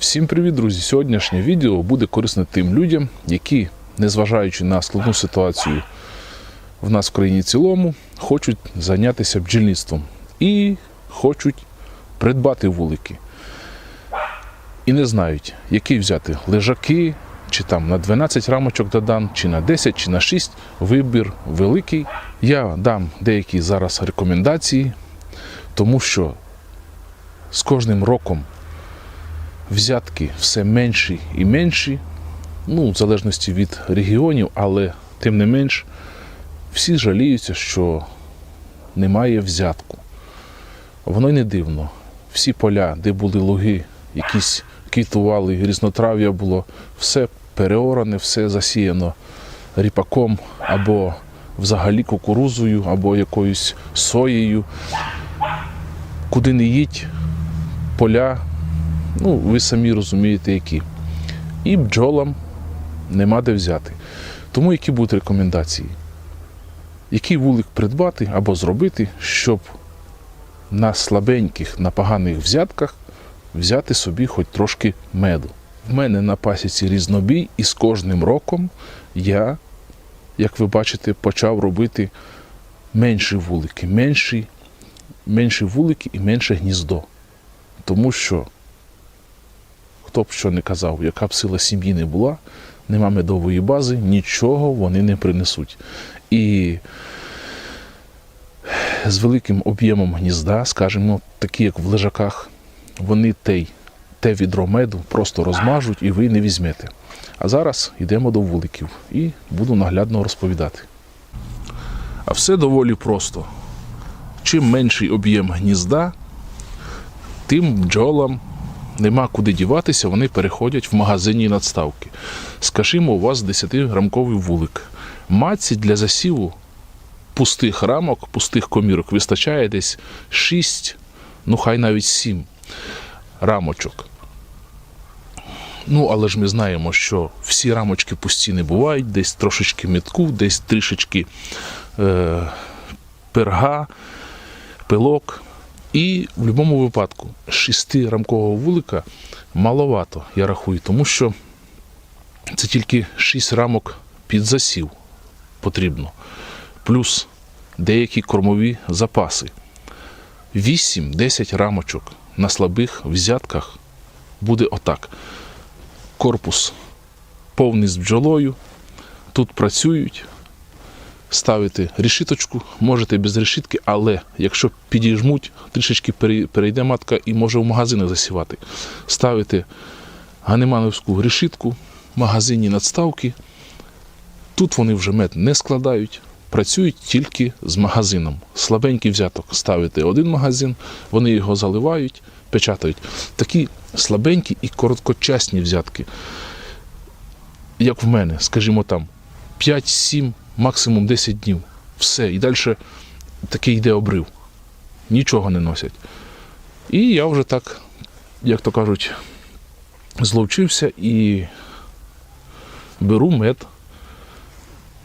Всім привіт, друзі! Сьогоднішнє відео буде корисне тим людям, які, незважаючи на складну ситуацію в нас в країні цілому, хочуть зайнятися бджільництвом і хочуть придбати вулики. І не знають, який взяти лежаки, чи там на 12 рамочок додан, чи на 10, чи на 6. Вибір великий. Я дам деякі зараз рекомендації, тому що з кожним роком взятки все менші і менші, ну, в залежності від регіонів, але тим не менш, всі жаліються, що немає взятку. Воно й не дивно. Всі поля, де були луги, якісь квітували, різнотрав'я було, все переоране, все засіяно ріпаком або взагалі кукурузою, або якоюсь соєю. Куди не їдь, поля, ну, ви самі розумієте, які. І бджолам нема де взяти. Тому які будуть рекомендації? Який вулик придбати або зробити, щоб на слабеньких, на поганих взятках взяти собі хоч трошки меду. В мене на пасіці різнобій, і з кожним роком я, як ви бачите, почав робити менші вулики, менші, менші вулики і менше гніздо. Тому що, хто б що не казав, яка б сила сім'ї не була, нема медової бази, нічого вони не принесуть. І з великим об'ємом гнізда, скажімо, такі як в лежаках, вони те, те відро меду просто розмажуть і ви не візьмете. А зараз йдемо до вуликів і буду наглядно розповідати. А все доволі просто. Чим менший об'єм гнізда, тим бджолам нема куди діватися, вони переходять в магазинні надставки. Скажімо, у вас 10-грамковий вулик. Матці для засіву пустих рамок, пустих комірок вистачає десь 6, ну хай навіть 7 рамочок. Ну, але ж ми знаємо, що всі рамочки пусті не бувають, десь трошечки метку, десь трішечки е, перга, пилок. І в будь-якому випадку 6-рамкового вулика маловато, я рахую, тому що це тільки 6 рамок під засів потрібно. Плюс деякі кормові запаси. 8-10 рамочок на слабих взятках буде отак. Корпус повний з бджолою. Тут працюють. Ставите решіточку, можете без решітки, але якщо підіжмуть, трішечки перейде матка і може в магазинах засівати. Ставите ганемановську решітку, магазинні надставки. Тут вони вже мед не складають, працюють тільки з магазином. Слабенький взяток ставите один магазин, вони його заливають, печатають. Такі слабенькі і короткочасні взятки, як в мене, скажімо там, 5-7, максимум 10 днів. Все. І далі такий йде обрив. Нічого не носять. І я вже так, як то кажуть, зловчився і беру мед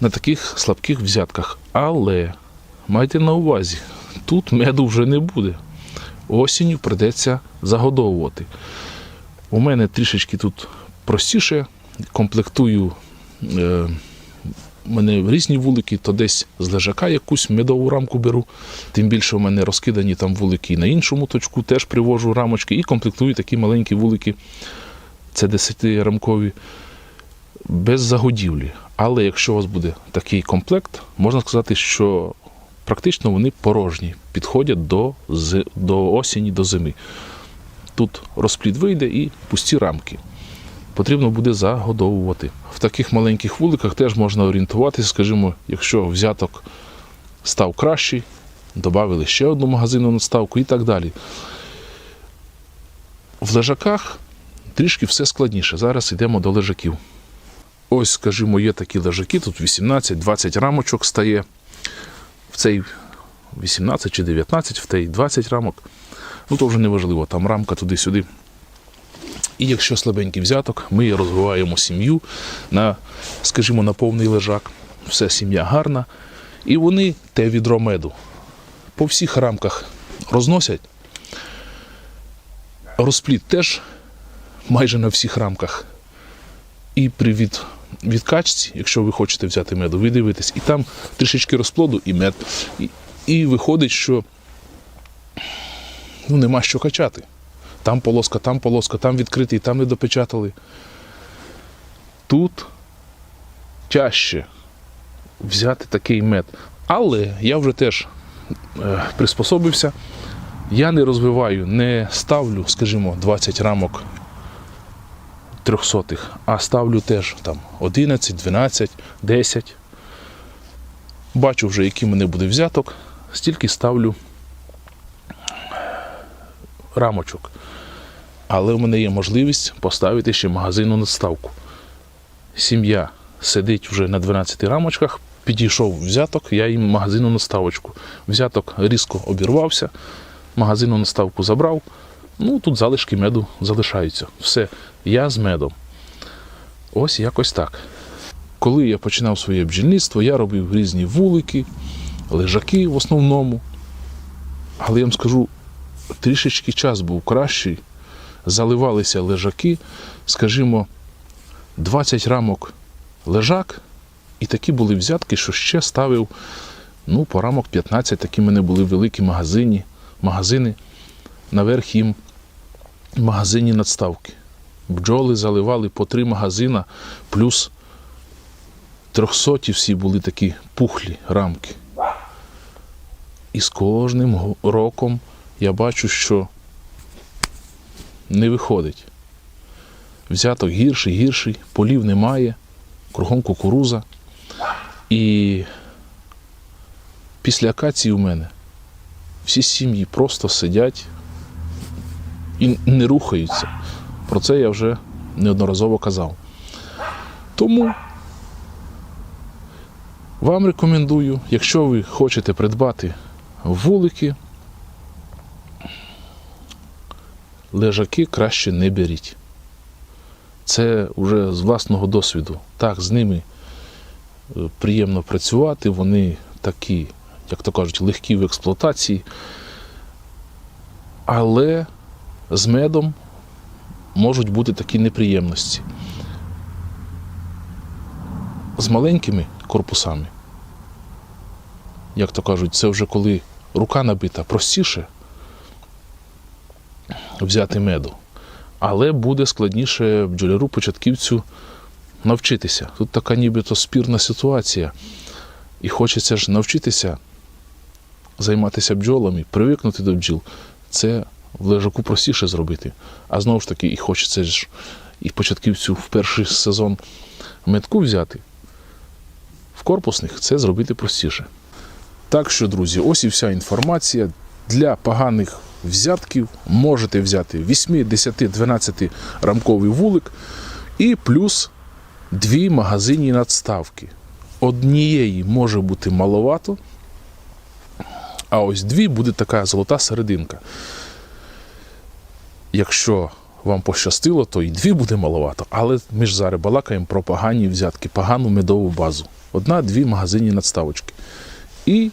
на таких слабких взятках. Але майте на увазі, тут меду вже не буде. Осінню придеться загодовувати. У мене трішечки тут простіше, комплектую. Е, у мене різні вулики, то десь з лежака якусь медову рамку беру. Тим більше у мене розкидані там вулики і на іншому точку, теж привожу рамочки і комплектую такі маленькі вулики. Це 10-рамкові без загодівлі. Але якщо у вас буде такий комплект, можна сказати, що практично вони порожні, підходять до, до осені, до зими. Тут розплід вийде і пусті рамки. Потрібно буде загодовувати. В таких маленьких вуликах теж можна орієнтуватися, скажімо, якщо взяток став кращий, додали ще одну магазинну надставку і так далі. В лежаках трішки все складніше. Зараз йдемо до лежаків. Ось, скажімо, є такі лежаки, тут 18-20 рамочок стає. В цей 18 чи 19, в той 20 рамок. Ну, то вже не важливо, там рамка туди-сюди. І якщо слабенький взяток, ми розвиваємо сім'ю на, скажімо, на повний лежак. Все сім'я гарна. І вони те відро меду по всіх рамках розносять. Розпліт теж майже на всіх рамках. І при від, відкачці, якщо ви хочете взяти меду, ви дивитесь, і там трішечки розплоду і мед. І, і виходить, що ну, нема що качати. Там полоска, там полоска, там відкритий, там не допечатали. Тут тяжче взяти такий мед. Але я вже теж е, приспособився. Я не розвиваю, не ставлю, скажімо, 20 рамок трьохсотих, а ставлю теж там 11, 12, 10. Бачу вже, який мене буде взяток, стільки ставлю рамочок. Але в мене є можливість поставити ще магазинну надставку. Сім'я сидить вже на 12 рамочках, підійшов взяток, я їм магазинну наставочку. Взяток різко обірвався, магазинну наставку забрав. Ну, тут залишки меду залишаються. Все, я з медом. Ось якось так. Коли я починав своє бджільництво, я робив різні вулики, лежаки в основному. Але я вам скажу, трішечки час був кращий. Заливалися лежаки, скажімо, 20 рамок лежак, і такі були взятки, що ще ставив ну, по рамок 15, такі в мене були великі магазині, магазини. Наверх їм магазинні надставки. Бджоли заливали по три магазина, плюс трьохсоті всі були такі пухлі рамки. І з кожним роком я бачу, що не виходить. Взяток гірший, гірший, полів немає, кругом кукуруза. І після акації у мене всі сім'ї просто сидять і не рухаються. Про це я вже неодноразово казав. Тому вам рекомендую, якщо ви хочете придбати вулики, лежаки краще не беріть. Це вже з власного досвіду. Так, з ними е, приємно працювати, вони такі, як то кажуть, легкі в експлуатації. Але з медом можуть бути такі неприємності. З маленькими корпусами, як то кажуть, це вже коли рука набита, простіше взяти меду. Але буде складніше бджоляру початківцю навчитися. Тут така нібито спірна ситуація. І хочеться ж навчитися займатися бджолами, привикнути до бджіл. Це в лежаку простіше зробити. А знову ж таки, і хочеться ж і початківцю в перший сезон метку взяти. В корпусних це зробити простіше. Так що, друзі, ось і вся інформація. Для поганих взятків можете взяти 8, 10, 12 рамковий вулик і плюс дві магазинні надставки. Однієї може бути маловато, а ось дві буде така золота серединка. Якщо вам пощастило, то і дві буде маловато. Але ми ж зараз балакаємо про погані взятки, погану медову базу. Одна-дві магазинні надставочки. І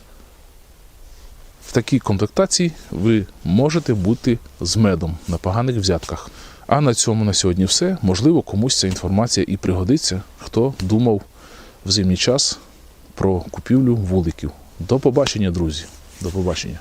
такій комплектації ви можете бути з медом на поганих взятках. А на цьому на сьогодні все. Можливо, комусь ця інформація і пригодиться, хто думав в зимній час про купівлю вуликів. До побачення, друзі. До побачення.